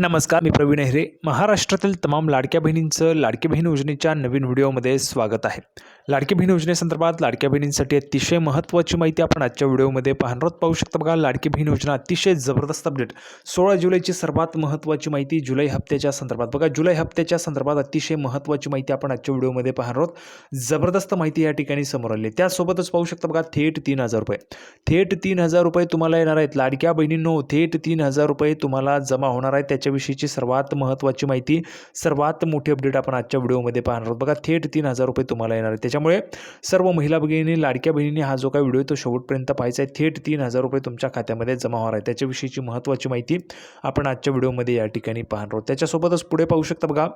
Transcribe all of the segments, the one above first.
नमस्कार मी प्रवीण हेरे महाराष्ट्रातील तमाम लाडक्या बहिणींचं लाडकी बहीण योजनेच्या नवीन व्हिडिओमध्ये स्वागत आहे. लाडकी बहीण योजनेसंदर्भात लाडक्या बहिणींसाठी अतिशय महत्त्वाची माहिती आपण आजच्या व्हिडिओमध्ये पाहणार आहोत. पाहू शकता बघा लाडकी बहीण योजना अतिशय जबरदस्त अपडेट सोळा जुलैची सर्वात महत्त्वाची माहिती जुलै हप्त्याच्या संदर्भात. बघा जुलै हप्त्याच्या संदर्भात अतिशय महत्त्वाची माहिती आपण आजच्या व्हिडिओमध्ये पाहणार आहोत. जबरदस्त माहिती या ठिकाणी समोर आली आहे. त्यासोबतच पाहू शकता बघा थेट तीन हजार रुपये. थेट तीन हजार रुपये तुम्हाला येणार आहेत. लाडक्या बहिणींनो थेट तीन हजार रुपये तुम्हाला जमा होणार आहेत. याच्याविषयीची सर्वात महत्त्वाची माहिती सर्वात मोठी अपडेट आपण आजच्या व्हिडिओमध्ये पाहणार आहोत. बघा थेट तीन हजार रुपये तुम्हाला येणार आहे त्याच्यामुळे सर्व महिला भगिनी लाडक्या बहिणींनी हा जो काही व्हिडिओ तो शेवटपर्यंत पाहायचा आहे. थेट तीन हजार रुपये तुमच्या खात्यामध्ये जमा होणार आहे त्याच्याविषयीची महत्त्वाची माहिती आपण आजच्या व्हिडिओमध्ये या ठिकाणी पाहणार आहोत. त्याच्यासोबतच पुढे पाहू शकता बघा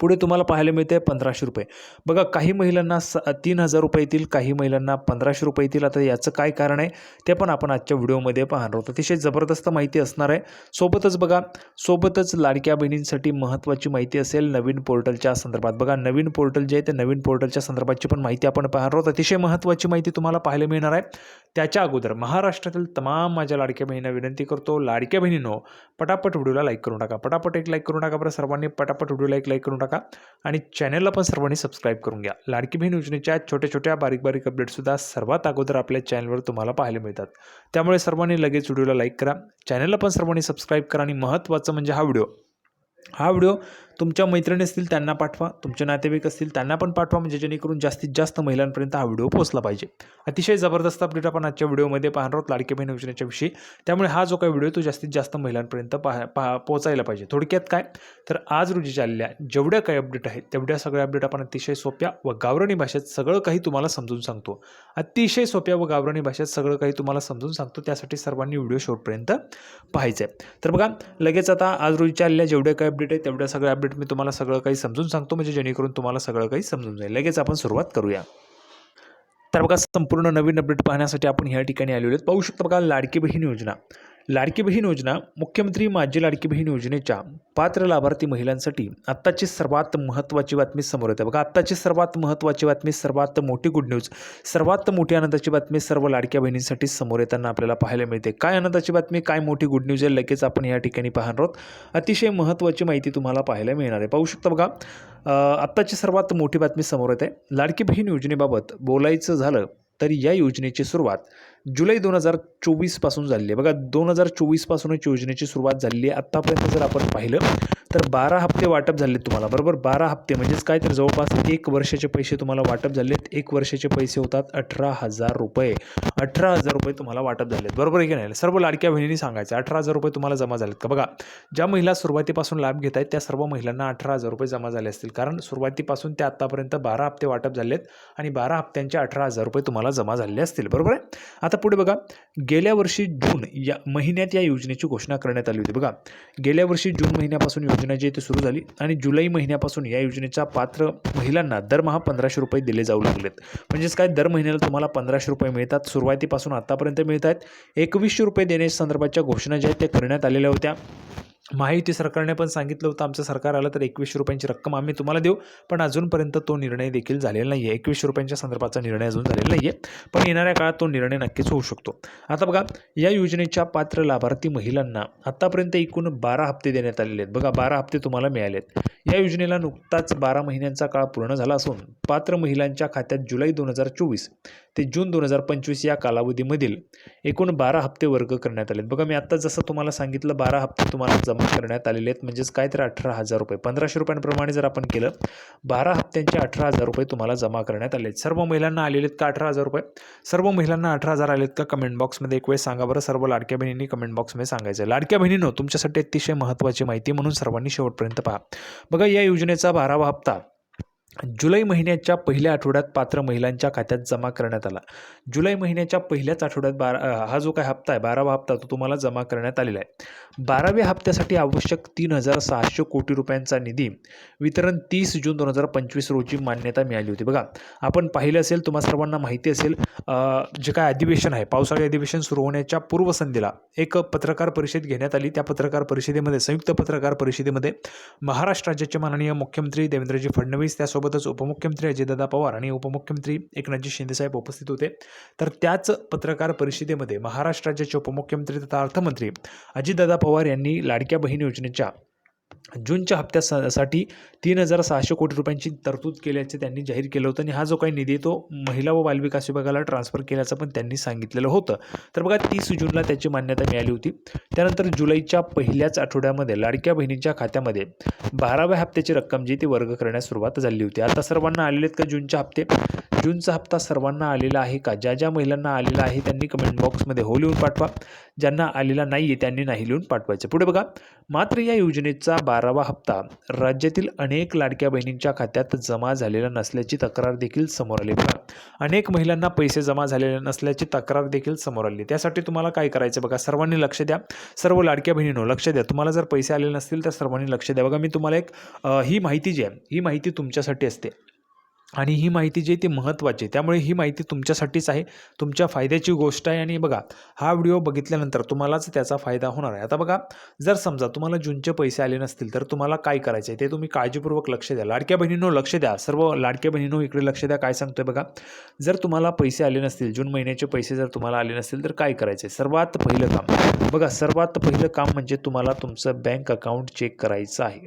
पुढे तुम्हाला पाहायला मिळते पंधराशे रुपये. बघा काही महिलांना स तीन हजार रुपये येतील काही महिलांना पंधराशे रुपये येतील. आता याचं काय कारण आहे ते पण आपण आजच्या व्हिडिओमध्ये पाहणार आहोत. अतिशय जबरदस्त माहिती असणार आहे. सोबतच बघा सोबतच लाडक्या बहिणींसाठी महत्त्वाची माहिती असेल नवीन पोर्टलच्या संदर्भात. बघा नवीन पोर्टल जे आहे ते नवीन पोर्टलच्या संदर्भातची पण माहिती आपण पाहणार आहोत. अतिशय महत्त्वाची माहिती तुम्हाला पाहायला मिळणार आहे. त्याच्या अगोदर महाराष्ट्रातील तमाम माझ्या लाडक्या बहिणींना विनंती करतो लाडक्या बहिणींनो पटापट व्हिडिओला लाईक करून टाका पटापट एक लाईक करून टाका बरं सर्वांनी. पटापट व्हिडिओला एक लाईक करून टाका आणि चॅनलला पण सर्वांनी सबस्क्राईब करून घ्या. लाडकी बहीण योजनेच्या छोट्या छोट्या बारीक बारीक अपडेटसुद्धा सर्वात अगोदर आपल्या चॅनलवर तुम्हाला पाहायला मिळतात. त्यामुळे सर्वांनी लगेच व्हिडिओला लाईक करा. चॅनलला पण सर्वांनी सबस्क्राईब करा. आणि महत्त्वाचं म्हणजे हा व्हिडिओ. हा व्हिडिओ तुमच्या मैत्रिणी असतील त्यांना पाठवा तुमचे नातेवाईक असतील त्यांना पण पाठवा म्हणजे जेणेकरून जास्तीत जास्त महिलांपर्यंत हा व्हिडिओ पोहोचला पाहिजे. अतिशय जबरदस्त अपडेट आपण आजच्या व्हिडिओमध्ये पाहणार आहोत लाडकी बहीण योजनेच्या विषयी. त्यामुळे हा जो काही व्हिडिओ तो जास्तीत जास्त महिलांपर्यंत पाहा पहा पोहोचायला पाहिजे. थोडक्यात काय? तर आज रोजी चाललेल्या जेवढ्या काही अपडेट आहेत तेवढ्या सगळ्या अपडेट आपण अतिशय सोप्या व गावरणी भाषेत सगळं काही तुम्हाला समजून सांगतो. अतिशय सोप्या व गावरणी भाषेत सगळं काही तुम्हाला समजून सांगतो त्यासाठी सर्वांनी व्हिडिओ शेवटपर्यंत पाहायचं आहे तर बघा लगेच आता आज रोजी चाललेल्या जेवढ्या काही अपडेट आहेत तेवढ्या सगळ्या अपडेट मी तुम्हाला सगळं काही समजून सांगतो म्हणजे जेणेकरून तुम्हाला सगळं काही समजून जाईल. लगेच आपण सुरुवात करूया. तर बघा संपूर्ण नवीन अपडेट पाहण्यासाठी आपण ह्या ठिकाणी आलेलो आहेत. पाहू शकतो बघा लाडकी बहीण योजना. लाडकी बहीण योजना मुख्यमंत्री माझी लाडकी बहीण योजनेच्या पात्र लाभार्थी महिलांसाठी आत्ताची सर्वात महत्त्वाची बातमी समोर येते. बघा आत्ताची सर्वात महत्त्वाची बातमी सर्वात मोठी गुड न्यूज सर्वात मोठी आनंदाची बातमी सर्व लाडक्या बहिणींसाठी समोर येताना आपल्याला पाहायला मिळते. काय आनंदाची बातमी काय मोठी गुड न्यूज आहे लगेच आपण या ठिकाणी पाहणार आहोत. अतिशय महत्त्वाची माहिती तुम्हाला पाहायला मिळणार आहे. पाहू शकता बघा आत्ताची सर्वात मोठी बातमी समोर येते. लाडकी बहीण योजनेबाबत बोलायचं झालं तर या योजनेची सुरुवात जुलै दोन हजार चोवीसपासून झालेली आहे. बघा दोन हजार चोवीसपासूनच योजनेची सुरुवात झालेली आहे. आत्तापर्यंत जर आपण पाहिलं तर बारा हप्ते वाटप झाले तुम्हाला बरोबर? बारा हप्ते म्हणजेच काय तर जवळपास एक वर्षाचे पैसे तुम्हाला वाटप झालेत. एक वर्षाचे पैसे होतात अठरा हजार रुपये. अठरा हजार रुपये तुम्हाला वाटप झाले आहेत बरोबर आहे की नाही? सर्व लाडक्या बहिणींनी सांगायचं अठरा हजार रुपये तुम्हाला जमा झालेत का? बघा ज्या महिला सुरुवातीपासून लाभ घेत आहेत त्या सर्व महिलांना अठरा हजार रुपये जमा झाले असतील. कारण सुरुवातीपासून ते आत्तापर्यंत बारा हप्ते वाटप झालेत आणि बारा हप्त्यांचे अठरा हजार रुपये तुम्हाला जमा झालेले असतील. बरोबर आहे? आता पुढे बघा. गेल्या वर्षी जून या महिन्यात या योजनेची घोषणा करण्यात आली होती. बघा. गेल्या वर्षी जून महिन्यापासून योजना जी आहे ती सुरू झाली आणि जुलै महिन्यापासून या योजनेचा पात्र महिलांना दरमहा पंधराशे रुपये दिले जाऊ लागलेत. म्हणजेच काय? दर महिन्याला तुम्हाला पंधराशे रुपये मिळतात. सुरुवातीपासून आतापर्यंत मिळत आहेत एकवीसशे रुपये देण्यासंदर्भाच्या घोषणा ज्या आहेत त्या करण्यात आलेल्या होत्या. महायुती सरकारने पण सांगितलं होतं आमचं सरकार आलं तर एकवीसशे रुपयांची रक्कम आम्ही तुम्हाला देऊ. पण अजूनपर्यंत तो निर्णय देखील झालेला नाही आहे एकवीसशे रुपयांच्या संदर्भाचा निर्णय अजून झालेला नाही आहे पण येणाऱ्या काळात तो निर्णय नक्कीच होऊ शकतो. आता बघा या योजनेच्या पात्र लाभार्थी महिलांना आत्तापर्यंत एकूण बारा हप्ते देण्यात आलेले आहेत. बघा बारा हप्ते तुम्हाला मिळाले आहेत. या योजनेला नुकताच बारा महिन्यांचा काळ पूर्ण झाला असून पात्र महिलांच्या खात्यात जुलै दोन हजार चोवीस ते जून दोन हजार पंचवीस या कालावधीमधील एकूण बारा हप्ते वर्ग करण्यात आलेत. बघा मी आत्ता जसं तुम्हाला सांगितलं बारा हप्ते तुम्हाला जमा करण्यात आलेले आहेत. म्हणजेच काय तर अठरा हजार रुपये. पंधराशे रुपयांप्रमाणे जर आपण केलं बारा हप्त्यांचे अठरा हजार रुपये तुम्हाला जमा करण्यात आले आहेत सर्व महिलांना आलेले आहेत का अठरा हजार रुपये? सर्व महिलांना अठरा हजार आलेत का कमेंट बॉक्समध्ये एक वेळ सांगा बरं. सर्व लाडक्या बहिणींनी कमेंट बॉक्समध्ये सांगायचं लाडक्या बहिणीनं तुमच्यासाठी अतिशय महत्त्वाची माहिती म्हणून सर्वांनी शेवटपर्यंत पहा. बघा या योजनेचा बारावा हप्ता जुलै महिन्याच्या पहिल्या आठवड्यात पात्र महिलांच्या खात्यात जमा करण्यात आला. जुलै महिन्याच्या पहिल्याच आठवड्यात बारा हा जो काय हप्ता आहे बारावा हप्ता तो तुम्हाला जमा करण्यात आलेला आहे. बाराव्या हप्त्यासाठी आवश्यक तीन हजार सहाशे कोटी रुपयांचा निधी वितरण तीस जून दोन हजार पंचवीस रोजी मान्यता मिळाली होती. बघा आपण पाहिलं असेल तुम्हा सर्वांना माहिती असेल जे काय अधिवेशन आहे पावसाळी अधिवेशन सुरू होण्याच्या पूर्वसंध्येला एक पत्रकार परिषद घेण्यात आली. त्या पत्रकार परिषदेमध्ये संयुक्त पत्रकार परिषदेमध्ये महाराष्ट्र राज्याचे माननीय मुख्यमंत्री देवेंद्रजी फडणवीस त्यासोबत त्यासोबतच उपमुख्यमंत्री अजितदादा पवार आणि उपमुख्यमंत्री एकनाथजी शिंदेसाहेब उपस्थित होते. तर त्याच पत्रकार परिषदेमध्ये महाराष्ट्राच्या उपमुख्यमंत्री तथा अर्थमंत्री अजितदादा पवार यांनी लाडक्या बहीण योजनेच्या जूनच्या हप्त्यासाठी तीन हजार सहाशे कोटी रुपयांची तरतूद केल्याचे त्यांनी जाहीर केलं होतं आणि हा जो काही निधी तो महिला व बालविकास विभागाला ट्रान्सफर केल्याचं पण त्यांनी सांगितलेलं होतं. तर बघा तीस जूनला त्याची मान्यता मिळाली होती. त्यानंतर जुलैच्या पहिल्याच आठवड्यामध्ये लाडक्या बहिणींच्या खात्यामध्ये बाराव्या हप्त्याची रक्कम जी ती वर्ग करण्यास सुरुवात झाली होती. आता सर्वांना आलेले आहेत का जूनचे हप्ते? जूनचा हप्ता सर्वांना आलेला आहे का? ज्या ज्या महिलांना आलेला आहे त्यांनी कमेंट बॉक्समध्ये हो लिहून पाठवा. ज्यांना आलेला नाही आहे त्यांनी नाही लिहून पाठवायचं. पुढे बघा. मात्र या योजनेचा बारावा हप्ता राज्यातील अनेक लाडक्या बहिणींच्या खात्यात जमा झालेला नसल्याची तक्रार देखील समोर आली. बघा. अनेक महिलांना पैसे जमा झालेले नसल्याची तक्रार देखील समोर आली. त्यासाठी तुम्हाला काय करायचं बघा? सर्वांनी लक्ष द्या. सर्व लाडक्या बहिणींनो लक्ष द्या. तुम्हाला जर पैसे आलेले नसतील तर सर्वांनी लक्ष द्या. बघा मी तुम्हाला एक ही माहिती जी आहे ही माहिती तुमच्यासाठी असते. आणि ही माहिती जी आहे ती महत्त्वाची आहे. त्यामुळे ही माहिती तुमच्यासाठीच आहे. तुमच्या फायद्याची गोष्ट आहे आणि बघा हा व्हिडिओ बघितल्यानंतर तुम्हालाच त्याचा फायदा होणार आहे. आता बघा जर समजा तुम्हाला जूनचे पैसे आले नसतील तर तुम्हाला काय करायचं आहे ते तुम्ही काळजीपूर्वक लक्ष द्या. लाडक्या बहिणींनो लक्ष द्या. सर्व लाडक्या बहिणींनो इकडे लक्ष द्या. काय सांगतोय बघा जर तुम्हाला पैसे आले नसतील जून महिन्याचे पैसे जर तुम्हाला आले नसतील तर काय करायचं आहे सर्वात पहिलं काम बघा सर्वात पहिलं काम म्हणजे तुम्हाला तुमचं बँक अकाउंट चेक करायचं आहे.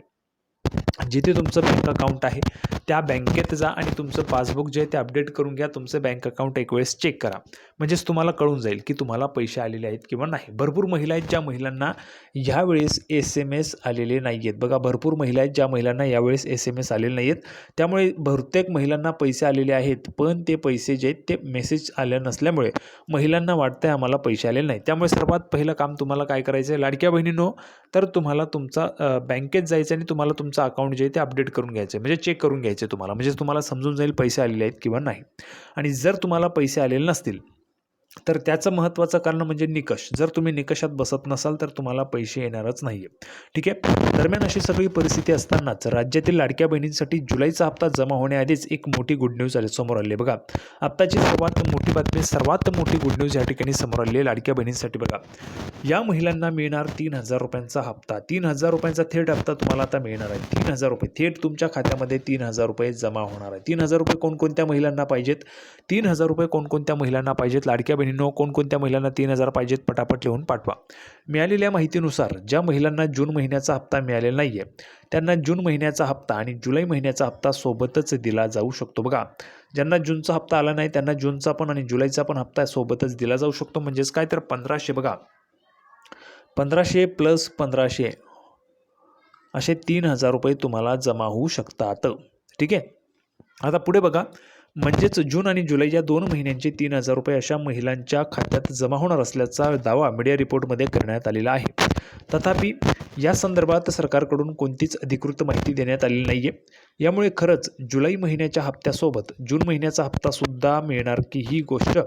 जिथे तुमचं बँक अकाउंट आहे त्या बँकेत जा आणि तुमचं पासबुक जे आहे ते अपडेट करून घ्या. तुमचं बँक अकाउंट एक वेळेस चेक करा. म्हणजेच तुम्हाला कळून जाईल की तुम्हाला पैसे आलेले आहेत किंवा नाही. भरपूर महिला आहेत ज्या महिलांना ह्यावेळेस एस एम एस आलेले नाही आहेत. बघा भरपूर महिला आहेत ज्या महिलांना यावेळेस एस एम एस आलेले नाही आहेत. त्यामुळे बहुतेक महिलांना पैसे आलेले आहेत पण ते पैसे जे आहेत ते मेसेज आले नसल्यामुळे महिलांना वाटतं आहे आम्हाला पैसे आलेले नाही त्यामुळे सर्वात पहिलं काम तुम्हाला काय करायचं आहे लाडक्या बहिणींनो तर तुम्हाला तुमचा बँकेत जायचं आणि तुम्हाला तुमचं अकाउंट जे आहे ते अपडेट करून घ्यायचं आहे म्हणजे चेक करून घ्यायचं आहे तुम्हाला. म्हणजे तुम्हाला समजून जाईल पैसे आलेले आहेत किंवा नाही. आणि जर तुम्हाला पैसे आलेले नसतील तर त्याचं महत्त्वाचं कारण म्हणजे निकष. जर तुम्ही निकषात बसत नसाल तर तुम्हाला पैसे येणारच नाही आहे ठीक आहे? दरम्यान अशी सगळी परिस्थिती असतानाच राज्यातील लाडक्या बहिणींसाठी जुलैचा हप्ता जमा होण्याआधीच एक मोठी गुड न्यूज आली समोर आली बघा आत्ताची सर्वात मोठी बातमी सर्वात मोठी गुड न्यूज या ठिकाणी समोर आली आहे लाडक्या बहिणींसाठी बघा. या महिलांना मिळणार तीन हजार रुपयांचा हप्ता. तीन हजार रुपयांचा थेट हप्ता तुम्हाला आता मिळणार आहे. तीन हजार रुपये. थेट तुमच्या खात्यामध्ये तीन हजार रुपये जमा होणार आहे. तीन हजार रुपये कोणकोणत्या महिलांना पाहिजेत? तीन हजार रुपये कोणकोणत्या महिलांना पाहिजेत? लाडक्या बहिणींनो कोणकोणत्या महिलांना तीन हजार पाहिजेत? पटापट लिहून पाठवा. मिळालेल्या माहितीनुसार ज्या महिलांना जून महिन्याचा हप्ता मिळालेला नाही आहे त्यांना जून महिन्याचा हप्ता आणि जुलै महिन्याचा हप्ता सोबतच दिला जाऊ शकतो. बघा ज्यांना जूनचा हप्ता आला नाही त्यांना जूनचा पण आणि जुलैचा पण हप्ता सोबतच दिला जाऊ शकतो. म्हणजेच काय? तर पंधराशे बघा. पंधराशे प्लस पंधराशे असे तीन हजार रुपये तुम्हाला जमा होऊ शकतात. ठीक आहे? आता पुढे बघा. म्हणजेच जून आणि जुलै या दोन महिन्यांचे तीन हजार रुपये अशा महिलांच्या खात्यात जमा होणार असल्याचा दावा मीडिया रिपोर्टमध्ये करण्यात आलेला आहे. तथापि या संदर्भात सरकारकडून कोणतीच अधिकृत माहिती देण्यात आलेली नाही आहे यामुळे खरंच जुलै महिन्याच्या हप्त्यासोबत जून महिन्याचा हप्तासुद्धा मिळणार की ही गोष्ट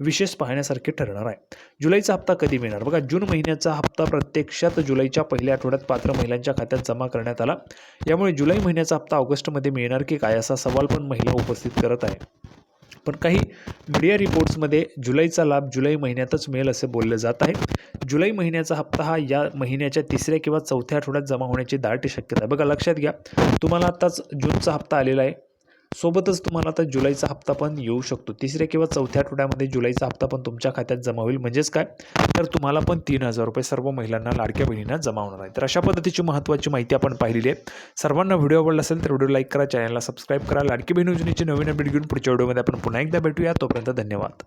विशेष पाहण्यासारखी ठरणार आहे. जुलैचा हप्ता कधी मिळणार? बघा जून महिन्याचा हप्ता प्रत्यक्षात जुलैच्या पहिल्या आठवड्यात पात्र महिलांच्या खात्यात जमा करण्यात आला. यामुळे जुलै महिन्याचा हप्ता ऑगस्टमध्ये मिळणार की काय असा सवाल पण महिला उपस्थित करत आहे पण काही मीडिया रिपोर्ट्समध्ये जुलैचा लाभ जुलै महिन्यातच मिळेल असे बोलले जात आहे. जुलै महिन्याचा हप्ता हा या महिन्याच्या तिसऱ्या किंवा चौथ्या आठवड्यात जमा होण्याची दाट शक्यता आहे. बघा लक्षात घ्या. तुम्हाला आत्ताच जूनचा हप्ता आलेला आहे. सोबतच तुम्हाला आता जुलैचा हप्ता पण येऊ शकतो. तिसऱ्या किंवा चौथ्या आठवड्यामध्ये जुलैचा हप्ता पण तुमच्या खात्यात जमा होईल. म्हणजेच काय? तर तुम्हाला पण तीन हजार रुपये सर्व महिलांना लाडक्या बहिणींना जमा होणार आहे तर अशा पद्धतीची महत्त्वाची माहिती आपण पाहिलेली आहे. सर्वांना व्हिडिओ आवडला असेल तर व्हिडिओ लाईक करा चॅनलला सबस्क्राईब करा. लाडकी बहीण योजनेची नवीन अपडेट घेऊन पुढच्या व्हिडिओमध्ये आपण पुन्हा एकदा भेटूया. तोपर्यंत धन्यवाद.